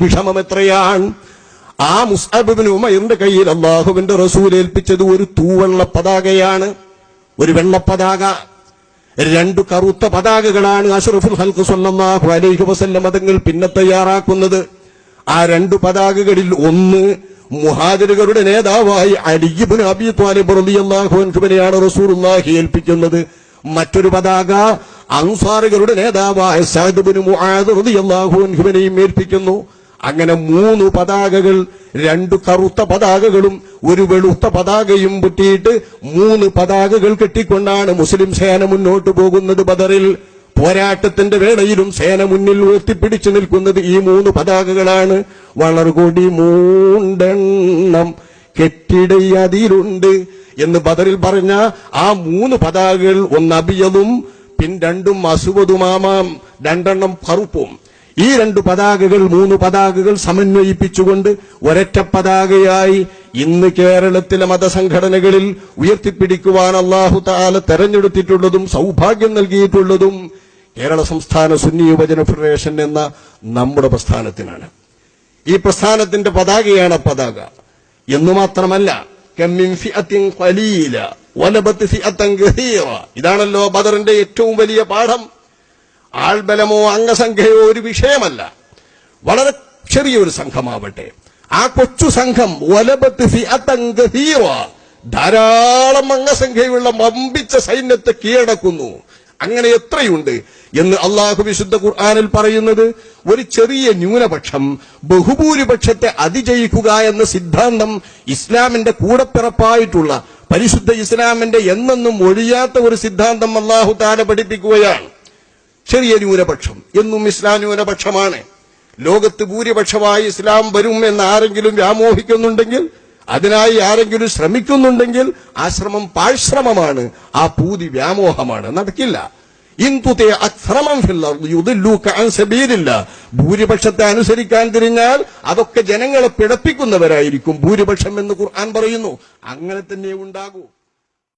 വിഷമം എത്രയാണ്? ആ മുസ്അബിന് ഉമയറിന്റെ കയ്യിൽ അള്ളാഹുവിന്റെ റസൂൽ ഏൽപ്പിച്ചത് ഒരു തൂവെള്ള പതാകയാണ്. ഒരു വെള്ള പതാക. രണ്ടു കറുത്ത പതാകകളാണ് അഷ്റഫുൽ ഹൽക്ക് സ്വല്ലല്ലാഹു അലൈഹി വസല്ലം മതങ്ങൾ പിന്നെ തയ്യാറാക്കുന്നത്. ആ രണ്ടു പതാകകളിൽ ഒന്ന് മുഹാജിറുകളുടെ നേതാവായി അലിബിന് അബി ത്വാലിബ് റളിയല്ലാഹു അൻഹുവിനെയാണ് റസൂലുള്ളാഹി ഏൽപ്പിക്കുന്നത്. മറ്റൊരു പതാക അൻസാറുകളുടെ നേതാവായ സഅദ് ഇബ്നു മുആദ് റളിയല്ലാഹു ഏൽപ്പിക്കുന്നു. അങ്ങനെ മൂന്ന് പതാകകൾ രണ്ട് കറുത്ത പതാകകളും ഒരു വെളുത്ത പതാകയും പൊട്ടിയിട്ട് മൂന്ന് പതാകകൾ കെട്ടിക്കൊണ്ടാണ് മുസ്ലിം സേന മുന്നോട്ട് പോകുന്നത് ബദറിൽ. പോരാട്ടത്തിന്റെ വേളയിലും സേന മുന്നിൽ ഉയർത്തിപ്പിടിച്ചു നിൽക്കുന്നത് ഈ മൂന്ന് പതാകകളാണ്. വളർകൊടി മൂണ്ടെണ്ണം കെട്ടിടയതിലുണ്ട് എന്ന് ബദറിൽ പറഞ്ഞ ആ മൂന്ന് പതാകകൾ ഒന്ന് അബിയതും പിൻ രണ്ടും അസുവതുമാമാം രണ്ടെണ്ണം കറുപ്പും ഈ രണ്ട് പതാകകൾ മൂന്ന് പതാകകൾ സമന്വയിപ്പിച്ചുകൊണ്ട് ഒരൊറ്റ പതാകയായി ഇന്ന് കേരളത്തിലെ മതസംഘടനകളിൽ ഉയർത്തിപ്പിടിക്കുവാൻ അള്ളാഹു താല തെരഞ്ഞെടുത്തിട്ടുള്ളതും സൗഭാഗ്യം നൽകിയിട്ടുള്ളതും കേരള സംസ്ഥാന സുന്നി യുവജന ഫെഡറേഷൻ എന്ന നമ്മുടെ പ്രസ്ഥാനത്തിനാണ്. ഈ പ്രസ്ഥാനത്തിന്റെ പതാകയാണ് പതാക. എന്ന് മാത്രമല്ല ഇതാണല്ലോ ബദറിന്റെ ഏറ്റവും വലിയ പാഠം. ആൾബലമോ അംഗസംഖ്യയോ ഒരു വിഷയമല്ല. വളരെ ചെറിയൊരു സംഘമാവട്ടെ. ആ കൊച്ചു സംഘം ഒലബത്ത് ധാരാളം അംഗസംഖ്യയുള്ള വമ്പിച്ച സൈന്യത്തെ കീഴടക്കുന്നു. അങ്ങനെ എത്രയുണ്ട് എന്ന് അള്ളാഹു വിശുദ്ധ ഖുർആാനിൽ പറയുന്നത്? ഒരു ചെറിയ ന്യൂനപക്ഷം ബഹുഭൂരിപക്ഷത്തെ അതിജയിക്കുക എന്ന സിദ്ധാന്തം ഇസ്ലാമിന്റെ കൂടപ്പിറപ്പായിട്ടുള്ള പരിശുദ്ധ ഇസ്ലാമിന്റെ എന്നെന്നും ഒഴിയാത്ത ഒരു സിദ്ധാന്തം അള്ളാഹു താര പഠിപ്പിക്കുകയാണ്. ചെറിയ ന്യൂനപക്ഷം എന്നും ഇസ്ലാം ന്യൂനപക്ഷമാണ്. ലോകത്ത് ഭൂരിപക്ഷമായി ഇസ്ലാം വരും എന്ന് ആരെങ്കിലും വ്യാമോഹിക്കുന്നുണ്ടെങ്കിൽ അതിനായി ആരെങ്കിലും ശ്രമിക്കുന്നുണ്ടെങ്കിൽ ആ ശ്രമം പാഴ്ശ്രമമാണ് ആ പൂതി വ്യാമോഹമാണ് നടക്കില്ല. ഇന്തുത്തെ അക്രമം ഭൂരിപക്ഷത്തെ അനുസരിക്കാൻ തിരിഞ്ഞാൽ അതൊക്കെ ജനങ്ങളെ പിഴപ്പിക്കുന്നവരായിരിക്കും ഭൂരിപക്ഷം എന്ന് ഖുർആൻ പറയുന്നു. അങ്ങനെ തന്നെ ഉണ്ടാകൂ.